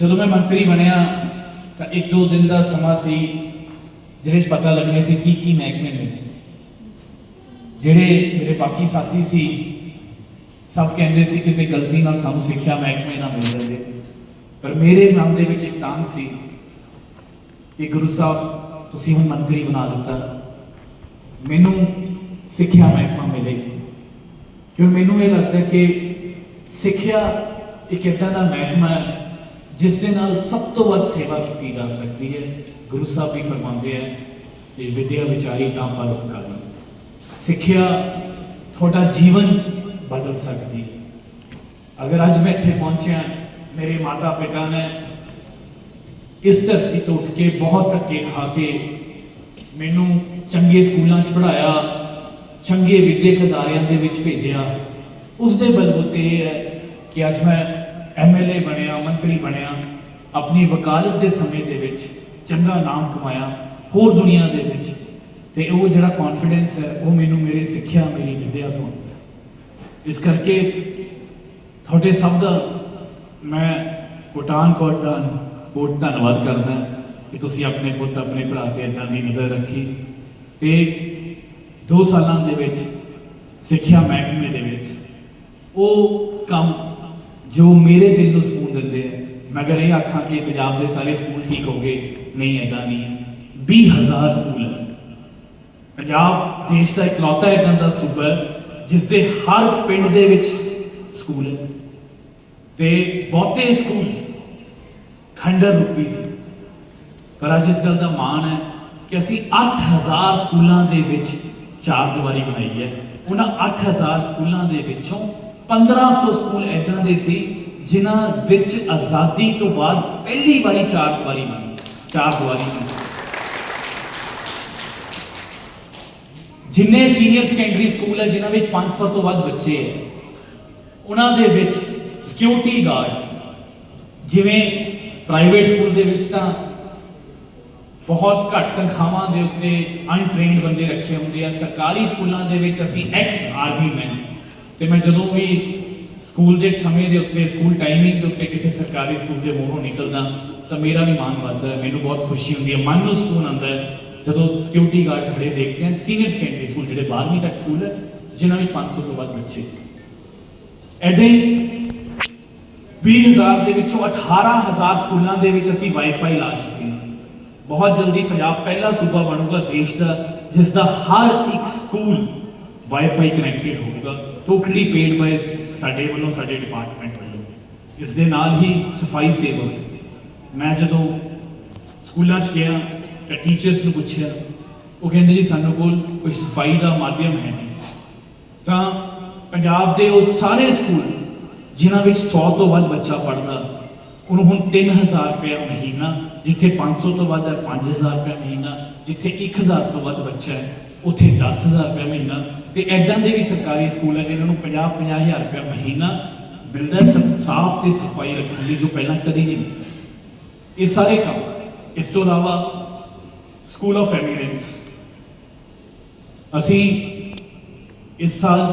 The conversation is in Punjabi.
ਜਦੋਂ ਮੈਂ ਮੰਤਰੀ ਬਣਿਆ, ਤਾਂ ਇੱਕ ਦੋ ਦਿਨ ਦਾ ਸਮਾਂ ਸੀ ਜਿਹਦੇ 'ਚ ਪਤਾ ਲੱਗਣੇ ਸੀ ਕੀ ਕੀ ਮਹਿਕਮੇ ਨੇ। ਜਿਹੜੇ ਮੇਰੇ ਬਾਕੀ ਸਾਥੀ ਸੀ, ਸਭ ਕਹਿੰਦੇ ਸੀ ਕਿਤੇ ਗਲਤੀ ਨਾਲ ਸਾਨੂੰ ਸਿੱਖਿਆ ਮਹਿਕਮੇ ਨਾ ਮਿਲ ਜਾਂਦੇ। ਪਰ ਮੇਰੇ ਮਨ ਦੇ ਵਿੱਚ ਇੱਕ ਤਾਂ ਸੀ ਕਿ ਗੁਰੂ ਸਾਹਿਬ, ਤੁਸੀਂ ਹੁਣ ਮੰਤਰੀ ਬਣਾ ਦਿੱਤਾ। ਮੈਨੂੰ ਸਿੱਖਿਆ ਮਹਿਕਮਾ ਮਿਲੇਗੀ ਕਿਉਂ? ਮੈਨੂੰ ਇਹ ਲੱਗਦਾ ਕਿ ਸਿੱਖਿਆ ਇੱਕ ਏਦਾਂ ਦਾ ਮਹਿਕਮਾ ਹੈ ਜਿਸ ਦੇ ਨਾਲ ਸਭ ਤੋਂ ਵੱਧ ਸੇਵਾ ਕੀਤੀ ਜਾ ਸਕਦੀ ਹੈ। ਗੁਰੂ ਸਾਹਿਬ ਵੀ ਫਰਮਾਉਂਦੇ ਹੈ ਕਿ ਵਿਦਿਆ ਵਿਚਾਰੀ ਤਾਂ ਪਰ ਉਪਕਾਰੀ ਸਿੱਖਿਆ ਤੁਹਾਡਾ ਜੀਵਨ ਬਦਲ ਸਕਦੀ ਹੈ। ਅਗਰ ਅੱਜ ਮੈਂ ਇੱਥੇ ਪਹੁੰਚਿਆ, ਮੇਰੇ ਮਾਤਾ ਪਿਤਾ ਨੇ ਇਸ ਧਰਤੀ ਤੋਂ ਉੱਠ ਕੇ ਬਹੁਤ ਧੱਕੇ ਖਾ ਕੇ ਮੈਨੂੰ ਚੰਗੇ ਸਕੂਲਾਂ 'ਚ ਪੜ੍ਹਾਇਆ, ਚੰਗੇ ਵਿਦਿਅਕ ਅਦਾਰਿਆਂ ਦੇ ਵਿੱਚ ਭੇਜਿਆ ਉਸ ਦੇ ਬਲਬੂਤੇ ਇਹ ਹੈ ਕਿ ਅੱਜ ਮੈਂ ਐਮਐਲਏ ਬਣਿਆ, ਮੰਤਰੀ ਬਣਿਆ, ਆਪਣੀ ਵਕਾਲਤ ਦੇ ਸਮੇਂ ਦੇ ਵਿੱਚ ਚੰਗਾ ਨਾਮ ਕਮਾਇਆ, ਹੋਰ ਦੁਨੀਆ ਦੇ ਵਿੱਚ। ਤੇ ਉਹ ਜਿਹੜਾ ਕੌਨਫੀਡੈਂਸ ਹੈ, ਉਹ ਮੈਨੂੰ ਮੇਰੇ ਸਿੱਖਿਆ, ਮੇਰੀ ਵਿਦਿਆ ਤੋਂ ਇਸ ਕਰਕੇ ਤੁਹਾਡੇ ਸਭ ਦਾ ਮੈਂ ਕੋਟਾਨ ਕੋਟਾਨ ਬਹੁਤ ਧੰਨਵਾਦ ਕਰਦਾ ਕਿ ਤੁਸੀਂ ਆਪਣੇ ਪੁੱਤ, ਆਪਣੇ ਭਰਾ ਤੇ ਇਦਾਂ ਦੀ ਨਜ਼ਰ ਰੱਖੀ। ਤੇ 2 ਸਾਲਾਂ ਦੇ ਵਿੱਚ ਸਿੱਖਿਆ ਮਹਿਕਮੇ ਦੇ ਵਿੱਚ ਉਹ ਕੰਮ ਜੋ ਮੇਰੇ ਦਿਲ ਨੂੰ ਸਕੂਨ ਦਿੰਦੇ ਆ, ਮੈਂ ਅਗਰ ਇਹ ਆਖਾਂ ਕਿ ਪੰਜਾਬ ਦੇ ਸਾਰੇ ਸਕੂਲ ਠੀਕ ਹੋ ਗਏ ਨਹੀਂ ਇਦਾਂ ਨਹੀਂ ਹੈ। 20000 ਸਕੂਲ ਹੈ। ਪੰਜਾਬ ਦੇਸ਼ ਦਾ ਇਕਲੌਤਾ ਇਦਾਂ ਦਾ ਸੂਬਾ ਹੈ, ਜਿਸ ਦੇ ਹਰ ਪਿੰਡ ਦੇ ਵਿੱਚ ਸਕੂਲ ਹੈ। ਤੇ ਬਹੁਤੇ ਸਕੂਲ ਖੰਡਰ ਰੂਪੀ ਸੀ। ਪਰ ਅੱਜ ਇਸ ਗੱਲ ਦਾ ਮਾਣ ਹੈ ਕਿ ਅਸੀਂ 8000 ਸਕੂਲਾਂ ਦੇ ਵਿੱਚ ਚਾਰ ਦੀਵਾਰੀ ਬਣਾਈ ਹੈ। ਉਹਨਾਂ 8000 ਸਕੂਲਾਂ ਦੇ ਵਿੱਚੋਂ 1500 ਸਕੂਲ ਐਦਾਂ ਦੇ ਸੀ ਜਿਨ੍ਹਾਂ ਵਿੱਚ ਆਜ਼ਾਦੀ ਤੋਂ ਬਾਅਦ ਪਹਿਲੀ ਵਾਰੀ ਚਾਰ ਦੀਵਾਰੀ ਬਣੀ। ਚਾਰ ਦੀਵਾਰੀ ਜਿੰਨੇ ਸੀਨੀਅਰ ਸੈਕੰਡਰੀ ਸਕੂਲ ਹੈ, ਜਿਨ੍ਹਾਂ ਵਿੱਚ 500 ਤੋਂ ਵੱਧ ਬੱਚੇ ਹੈ, ਉਹਨਾਂ ਦੇ ਵਿੱਚ ਸਿਕਿਉਰਿਟੀ ਗਾਰਡ ਜਿਵੇਂ ਪ੍ਰਾਈਵੇਟ ਸਕੂਲ ਦੇ ਵਿੱਚ ਤਾਂ ਬਹੁਤ ਘੱਟ ਤਨਖਾਹਾਂ ਦੇ ਉੱਤੇ ਅਨਟ੍ਰੇਨਡ ਬੰਦੇ ਰੱਖੇ ਹੁੰਦੇ ਆ। ਸਰਕਾਰੀ ਸਕੂਲਾਂ ਦੇ ਵਿੱਚ ਅਸੀਂ ਐਕਸ ਆਰਮੀ ਮੈਨ ਤੇ ਮੈਂ ਜਦੋਂ ਵੀ ਸਕੂਲ ਦੇ ਸਮੇਂ ਦੇ ਉੱਤੇ, ਸਕੂਲ ਟਾਈਮਿੰਗ ਦੇ ਉੱਤੇ ਕਿਸੇ ਸਰਕਾਰੀ ਸਕੂਲ ਦੇ ਮੂਹਰੋਂ ਨਿਕਲਦਾ, ਤਾਂ ਮੇਰਾ ਵੀ ਮਨ ਵੱਧਦਾ ਹੈ, ਮੈਨੂੰ ਬਹੁਤ ਖੁਸ਼ੀ ਹੁੰਦੀ ਹੈ, ਮਨ ਨੂੰ ਸਕੂਨ ਆਉਂਦਾ ਹੈ। ਜਦੋਂ ਸਿਕਿਉਰਿਟੀ ਗਾਰਡ ਖੜੇ ਦੇਖਦੇ ਹਾਂ ਸੀਨੀਅਰ ਸੈਕੰਡਰੀ ਸਕੂਲ ਜਿਹੜੇ 12ਵੀਂ ਤੱਕ ਸਕੂਲ ਹੈ, ਜਿਨ੍ਹਾਂ ਵਿੱਚ 500 ਤੋਂ ਵੱਧ ਬੱਚੇ। ਐਡੇ 20000 ਦੇ ਵਿੱਚੋਂ 18000 ਸਕੂਲਾਂ ਦੇ ਵਿੱਚ ਅਸੀਂ ਵਾਈਫਾਈ ਲਾ ਚੁੱਕੇ ਹਾਂ। ਬਹੁਤ ਜਲਦੀ ਪੰਜਾਬ ਪਹਿਲਾ ਸੂਬਾ ਬਣੂਗਾ ਦੇਸ਼ ਦਾ ਜਿਸ ਦਾ ਹਰ ਇੱਕ ਸਕੂਲ ਵਾਈਫਾਈ ਕਨੈਕਟਡ ਹੋਊਗਾ ਟੋਟਲੀ ਪੇਡ ਬਾਈ ਸਾਡੇ ਵੱਲੋਂ ਸਾਡੇ ਡਿਪਾਰਟਮੈਂਟ ਵੱਲੋਂ? ਇਸ ਦੇ ਨਾਲ ਹੀ ਸਫ਼ਾਈ ਸੇਵਾ। ਮੈਂ ਜਦੋਂ ਸਕੂਲਾਂ 'ਚ ਗਿਆ ਤਾਂ ਟੀਚਰਸ ਨੂੰ ਪੁੱਛਿਆ, ਉਹ ਕਹਿੰਦੇ ਜੀ ਸਾਨੂੰ ਕੋਲ ਕੋਈ ਸਫ਼ਾਈ ਦਾ ਮਾਧਿਅਮ ਹੈ ਨਹੀਂ। ਤਾਂ ਪੰਜਾਬ ਦੇ ਉਹ ਸਾਰੇ ਸਕੂਲ, ਜਿਨ੍ਹਾਂ ਵਿੱਚ 100 ਤੋਂ ਵੱਧ ਬੱਚਾ ਪੜ੍ਹਦਾ, ਉਹਨੂੰ ਹੁਣ 3000 ਰੁਪਏ ਮਹੀਨਾ, ਜਿੱਥੇ 500 ਤੋਂ ਵੱਧ ਹੈ 5000 ਰੁਪਏ ਮਹੀਨਾ, ਜਿੱਥੇ 1000 ਤੋਂ ਵੱਧ ਬੱਚਾ ਹੈ। ਉੱਥੇ 10000 ਰੁਪਏ ਮਹੀਨਾ। ਤੇ ਐਦਾਂ ਦੇ ਵੀ ਸਰਕਾਰੀ ਸਕੂਲ ਹੈ ਜਿਨ੍ਹਾਂ ਨੂੰ 50 50000 ਰੁਪਏ ਮਹੀਨਾ ਮਿਲਦਾ ਸਾਫ਼ ਤੇ ਸਫ਼ਾਈ ਰੱਖਣ ਲਈ, ਜੋ ਪਹਿਲਾਂ ਕਦੀ ਨਹੀਂ। ਇਹ ਸਾਰੇ ਕੰਮ। ਇਸ ਤੋਂ ਇਲਾਵਾ ਸਕੂਲ ਆਫ ਐਮੀਰੈਂਸ ਅਸੀਂ ਇਸ ਸਾਲ